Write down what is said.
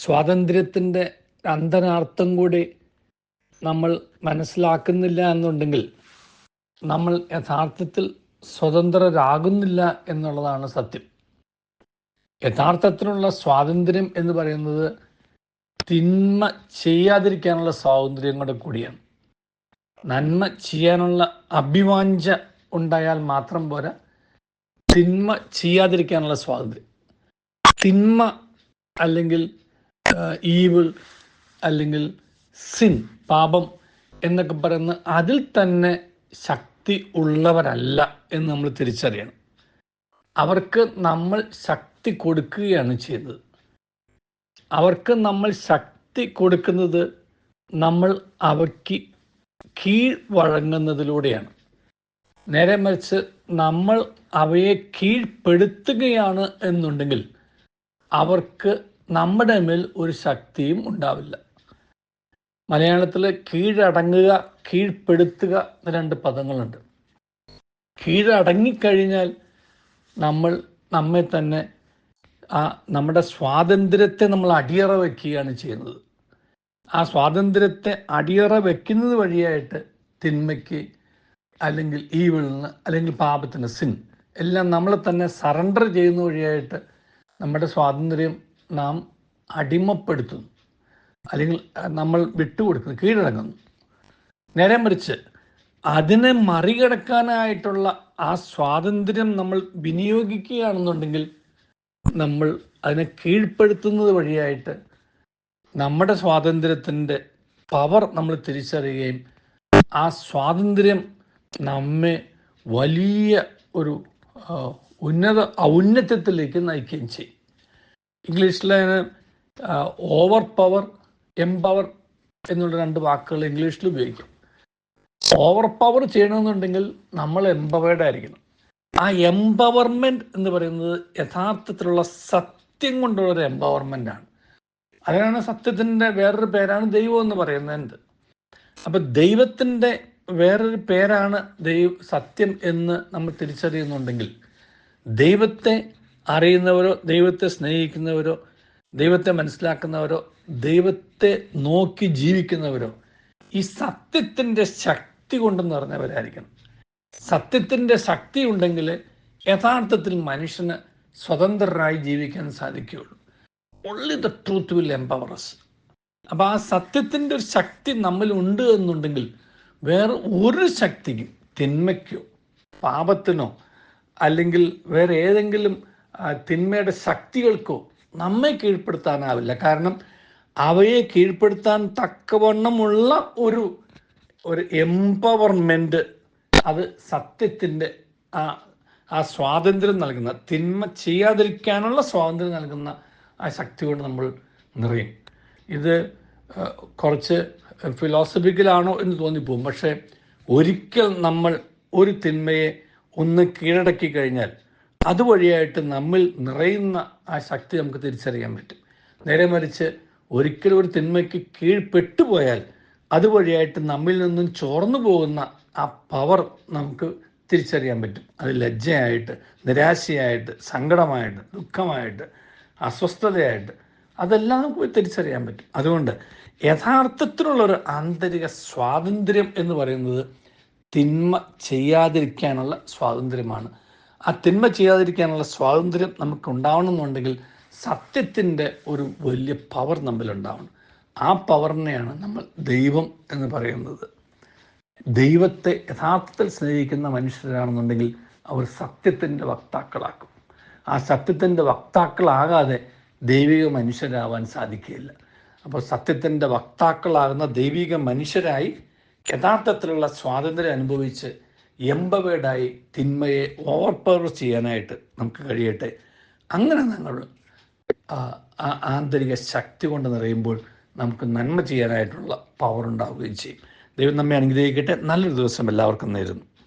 സ്വാതന്ത്ര്യത്തിന്റെ അന്തരാർത്ഥം കൂടി നമ്മൾ മനസ്സിലാക്കുന്നില്ല എന്നുണ്ടെങ്കിൽ നമ്മൾ യഥാർത്ഥത്തിൽ സ്വതന്ത്രരാകുന്നില്ല എന്നുള്ളതാണ് സത്യം. യഥാർത്ഥത്തിലുള്ള സ്വാതന്ത്ര്യം എന്ന് പറയുന്നത് തിന്മ ചെയ്യാതിരിക്കാനുള്ള സ്വാതന്ത്ര്യം കൂടെ കൂടിയാണ്. നന്മ ചെയ്യാനുള്ള അഭിവാഞ്ച ഉണ്ടായാൽ മാത്രം പോരാ തിന്മ ചെയ്യാതിരിക്കാനുള്ള സ്വാതന്ത്ര്യം. തിന്മ അല്ലെങ്കിൽ ഈവിൾ അല്ലെങ്കിൽ സിൻ പാപം എന്നൊക്കെ പറയുന്ന അതിൽ തന്നെ ശക്തി ഉള്ളവരല്ല എന്ന് നമ്മൾ തിരിച്ചറിയണം. അവർക്ക് നമ്മൾ ശക്തി കൊടുക്കുകയാണ് ചെയ്യുന്നത് അവർക്ക് നമ്മൾ ശക്തി കൊടുക്കുന്നത് നമ്മൾ അവയ്ക്ക് കീഴ് വഴങ്ങുന്നതിലൂടെയാണ്. നേരെ മറിച്ച് നമ്മൾ അവയെ കീഴ്പ്പെടുത്തുകയാണ് എന്നുണ്ടെങ്കിൽ അവർക്ക് നമ്മുടെ മേൽ ഒരു ശക്തിയും ഉണ്ടാവില്ല. മലയാളത്തിൽ കീഴടങ്ങുക കീഴ്പ്പെടുത്തുക എന്ന രണ്ട് പദങ്ങളുണ്ട്. കീഴടങ്ങിക്കഴിഞ്ഞാൽ നമ്മൾ നമ്മെ തന്നെ ആ നമ്മുടെ സ്വാതന്ത്ര്യത്തെ നമ്മൾ അടിയറ വയ്ക്കുകയാണ് ചെയ്യുന്നത്. ആ സ്വാതന്ത്ര്യത്തെ അടിയറ വയ്ക്കുന്നത് വഴിയായിട്ട് തിന്മയ്ക്ക് അല്ലെങ്കിൽ ഈ ഈവിളിന് അല്ലെങ്കിൽ പാപത്തിന് സിൻ എല്ലാം നമ്മളെ തന്നെ സറണ്ടർ ചെയ്യുന്ന വഴിയായിട്ട് നമ്മുടെ സ്വാതന്ത്ര്യം നാം അടിമപ്പെടുത്തുന്നു. അല്ലെങ്കിൽ നമ്മൾ വിട്ടുകൊടുക്കുന്നു കീഴടങ്ങുന്നു. നേരെ മറിച്ച് അതിനെ മറികടക്കാനായിട്ടുള്ള ആ സ്വാതന്ത്ര്യം നമ്മൾ വിനിയോഗിക്കുകയാണെന്നുണ്ടെങ്കിൽ നമ്മൾ അതിനെ കീഴ്പ്പെടുത്തുന്നത് വഴിയായിട്ട് നമ്മുടെ സ്വാതന്ത്ര്യത്തിന്റെ പവർ നമ്മൾ തിരിച്ചറിയുകയും ആ സ്വാതന്ത്ര്യം നമ്മെ വലിയ ഒരു ഉന്നത ഔന്നത്യത്തിലേക്ക് നയിക്കുകയും ചെയ്യും. ഇംഗ്ലീഷിൽ ഓവർ പവർ എംപവർ എന്നുള്ള രണ്ട് വാക്കുകൾ ഇംഗ്ലീഷിൽ ഉപയോഗിക്കും. ഓവർ പവർ ചെയ്യണമെന്നുണ്ടെങ്കിൽ നമ്മൾ എംപവേർഡ് ആയിരിക്കണം. ആ എംപവർമെന്റ് എന്ന് പറയുന്നത് യഥാർത്ഥത്തിലുള്ള സത്യം കൊണ്ടുള്ള ഒരു എംപവർമെന്റ് ആണ്. അതിനാണ് സത്യത്തിന്റെ വേറൊരു പേരാണ് ദൈവം എന്ന് പറയുന്നത്. അപ്പൊ ദൈവത്തിന്റെ വേറൊരു പേരാണ് ദൈവ സത്യം എന്ന് നമ്മൾ തിരിച്ചറിയുന്നുണ്ടെങ്കിൽ ദൈവത്തെ അറിയുന്നവരോ ദൈവത്തെ സ്നേഹിക്കുന്നവരോ ദൈവത്തെ മനസ്സിലാക്കുന്നവരോ ദൈവത്തെ നോക്കി ജീവിക്കുന്നവരോ ഈ സത്യത്തിന്റെ ശക്തി കൊണ്ട് നിറഞ്ഞവരായിരിക്കണം സത്യത്തിന്റെ ശക്തി ഉണ്ടെങ്കിൽ യഥാർത്ഥത്തിൽ മനുഷ്യന് സ്വതന്ത്രരായി ജീവിക്കാൻ സാധിക്കുകയുള്ളൂ. Only the truth will empower us അപ്പം ആ സത്യത്തിന്റെ ഒരു ശക്തി നമ്മളുണ്ട് എന്നുണ്ടെങ്കിൽ വേറെ ഒരു ശക്തിക്കും തിന്മയ്ക്കോ പാപത്തിനോ അല്ലെങ്കിൽ വേറെ ഏതെങ്കിലും തിന്മയുടെ ശക്തികൾക്കോ നമ്മെ കീഴ്പ്പെടുത്താനാവില്ല. കാരണം അവയെ കീഴ്പ്പെടുത്താൻ തക്കവണ്ണമുള്ള ഒരു ഒരു എംപവർമെന്റ് അത് സത്യത്തിന്റെ ആ ആ സ്വാതന്ത്ര്യം നൽകുന്ന തിന്മ ചെയ്യാതിരിക്കാനുള്ള സ്വാതന്ത്ര്യം നൽകുന്ന ആ ശക്തി കൊണ്ട് നമ്മൾ നിറയും. ഇത് കുറച്ച് ഫിലോസഫിക്കലാണോ എന്ന് തോന്നിപ്പോകും. പക്ഷേ ഒരിക്കൽ നമ്മൾ ഒരു തിന്മയെ ഒന്ന് കീഴടക്കി കഴിഞ്ഞാൽ അതുവഴിയായിട്ട് നമ്മിൽ നിറയുന്ന ആ ശക്തി നമുക്ക് തിരിച്ചറിയാൻ പറ്റും. നേരെ മറിച്ച് ഒരിക്കലും ഒരു തിന്മയ്ക്ക് കീഴ്പ്പെട്ടുപോയാൽ അതുവഴിയായിട്ട് നമ്മിൽ നിന്നും ചോർന്നു പോകുന്ന ആ പവർ നമുക്ക് തിരിച്ചറിയാൻ പറ്റും. അത് ലജ്ജയായിട്ട് നിരാശയായിട്ട് സങ്കടമായിട്ട് ദുഃഖമായിട്ട് അസ്വസ്ഥതയായിട്ട് അതെല്ലാം നമുക്ക് തിരിച്ചറിയാൻ പറ്റും. അതുകൊണ്ട് യഥാർത്ഥത്തിലുള്ളൊരു ആന്തരിക സ്വാതന്ത്ര്യം എന്ന് പറയുന്നത് തിന്മ ചെയ്യാതിരിക്കാനുള്ള സ്വാതന്ത്ര്യമാണ്. ആ തിന്മ ചെയ്യാതിരിക്കാനുള്ള സ്വാതന്ത്ര്യം നമുക്ക് ഉണ്ടാവണമെന്നുണ്ടെങ്കിൽ സത്യത്തിന്റെ ഒരു വലിയ പവർ നമ്മിലുണ്ടാവണം. ആ പവറിനെയാണ് നമ്മൾ ദൈവം എന്ന് പറയുന്നത്. ദൈവത്തെ യഥാർത്ഥത്തിൽ സ്നേഹിക്കുന്ന മനുഷ്യരാണെന്നുണ്ടെങ്കിൽ അവർ സത്യത്തിന്റെ വക്താക്കളാക്കും. ആ സത്യത്തിന്റെ വക്താക്കളാകാതെ ദൈവിക മനുഷ്യരാവാൻ സാധിക്കുകയില്ല. അപ്പോൾ സത്യത്തിന്റെ വക്താക്കളാകുന്ന ദൈവിക മനുഷ്യരായി യഥാർത്ഥത്തിലുള്ള സ്വാതന്ത്ര്യം അനുഭവിച്ച് എംപവേഡായി തിന്മയെ ഓവർ പവർ ചെയ്യാനായിട്ട് നമുക്ക് കഴിയട്ടെ. അങ്ങനെ നമ്മൾ ആന്തരിക ശക്തി കൊണ്ട് നിറയുമ്പോൾ നമുക്ക് നന്മ ചെയ്യാനായിട്ടുള്ള പവർ ഉണ്ടാവുകയും ചെയ്യും. ദൈവം നമ്മെ അനുഗ്രഹിക്കട്ടെ. നല്ലൊരു ദിവസം എല്ലാവർക്കും നേരുന്നു.